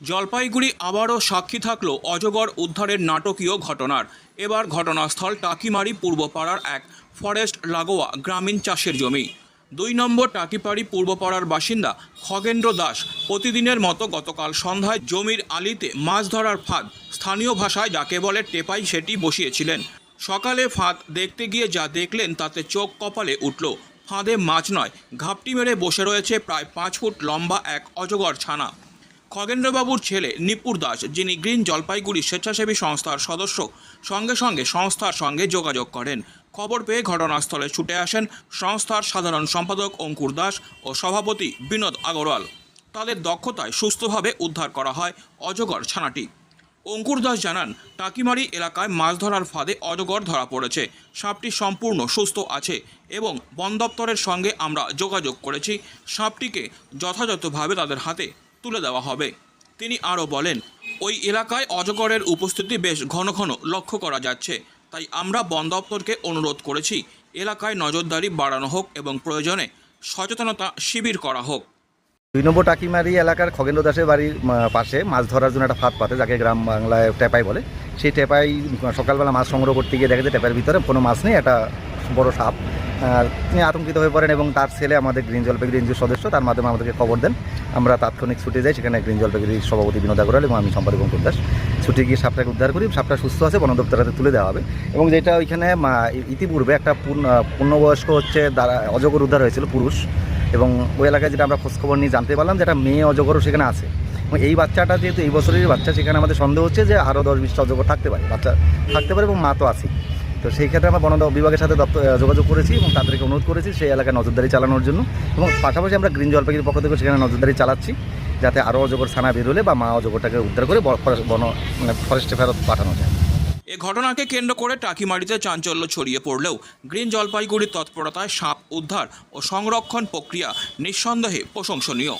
জলপাইগুড়ি আবারও সাক্ষী থাকল অজগর উদ্ধারের নাটকীয় ঘটনার। এবার ঘটনাস্থল টাকিমারি পূর্বপাড়ার এক ফরেস্ট লাগোয়া গ্রামীণ চাষের জমি। দুই নম্বর টাকিপাড়ি পূর্বপাড়ার বাসিন্দা খগেন্দ্র দাস প্রতিদিনের মতো গতকাল সন্ধ্যায় জমির আলিতে মাছ ধরার ফাঁদ স্থানীয় ভাষায় যাকে বলে টেপাই সেটি বসিয়েছিলেন। সকালে ফাঁদ দেখতে গিয়ে যা দেখলেন তাতে চোখ কপালে উঠল। ফাঁদে মাছ নয়, ঘাপটি মেরে বসে রয়েছে প্রায় পাঁচ ফুট লম্বা এক অজগর ছানা। খগেন্দ্রবাবুর ছেলে নিপুর দাস, যিনি গ্রিন জলপাইগুড়ি স্বেচ্ছাসেবী সংস্থার সদস্য, সঙ্গে সঙ্গে সংস্থার সঙ্গে যোগাযোগ করেন। খবর পেয়ে ঘটনাস্থলে ছুটে আসেন সংস্থার সাধারণ সম্পাদক অঙ্কুর দাস ও সভাপতি বিনোদ আগরওয়াল। তাদের দক্ষতায় সুস্থভাবে উদ্ধার করা হয় অজগর ছানাটি। অঙ্কুর দাস জানান, টাকিমারি এলাকায় মাছ ধরার ফাঁদে অজগর ধরা পড়েছে। সাপটি সম্পূর্ণ সুস্থ আছে এবং বন দপ্তরের সঙ্গে আমরা যোগাযোগ করেছি। সাপটিকে যথাযথভাবে তাদের হাতে তুলে দেওয়া হবে। তিনি আরও বলেন, ওই এলাকায় অজগরের উপস্থিতি বেশ ঘন ঘন লক্ষ্য করা যাচ্ছে। তাই আমরা বন দপ্তরকে অনুরোধ করেছি, এলাকায় নজরদারি বাড়ানো হোক এবং প্রয়োজনে সচেতনতা শিবির করা হোক। দুই নম্বর টাকিমারি এলাকার খগেন্দ্র দাসের বাড়ির পাশে মাছ ধরার জন্য একটা ফাঁদ পাতে, যাকে গ্রাম বাংলায় টেপাই বলে। সেই টেপাই সকালবেলা মাছ সংগ্রহ করতে গিয়ে দেখা যায় টেপাইয়ের ভিতরে কোনো মাছ নেই, একটা বড় সাপ তিনি আতঙ্কিত হয়ে পড়েন এবং তার ছেলে আমাদের গ্রিন জলপাইগুড়ি এনজিওর সদস্য, তার মাধ্যমে আমাদেরকে খবর দেন। আমরা তাৎক্ষণিক ছুটে যাই, সেখানে গ্রিন জলপাইগুড়ির সভাপতি বিনোদ আগরওয়াল এবং আমি সম্পাদক অঙ্কুর দাস। ছুটে গিয়ে সাপটাকে উদ্ধার করি, সাপটা সুস্থ আছে, বন দপ্তর হাতে তুলে দেওয়া হবে। এবং যেটা ওইখানে ইতিপূর্বে একটা পূর্ণ পূর্ণবয়স্ক হচ্ছে অজগর উদ্ধার হয়েছিল, পুরুষ। এবং ওই এলাকায় যেটা আমরা খোঁজখবর নিয়ে জানতে পারলাম যে একটা মেয়ে অজগরও সেখানে আছে। এবং এই বাচ্চাটা যেহেতু এই বছরের বাচ্চা, সেখানে আমাদের সন্দেহ হচ্ছে যে আরও দশ বিশটা অজগর থাকতে পারে, বাচ্চা থাকতে পারে এবং মা তো আছে তো সেই ক্ষেত্রে আমরা বন বিভাগের সাথে যোগাযোগ করেছি এবং তাদেরকে অনুরোধ করেছি সেই এলাকায় নজরদারি চালানোর জন্য। এবং পাশাপাশি আমরা গ্রিন জলপাইগুড়ির পক্ষ থেকে সেখানে নজরদারি চালাচ্ছি, যাতে আরও অজগর ছানা বেরোলে বা মা অজগরটাকে উদ্ধার করে বন মানে ফরেস্টে ফেরত পাঠানো যায়। এ ঘটনাকে কেন্দ্র করে টাকিমারিতে চাঞ্চল্য ছড়িয়ে পড়লেও গ্রিন জলপাইগুড়ির তৎপরতায় সাপ উদ্ধার ও সংরক্ষণ প্রক্রিয়া নিঃসন্দেহে প্রশংসনীয়।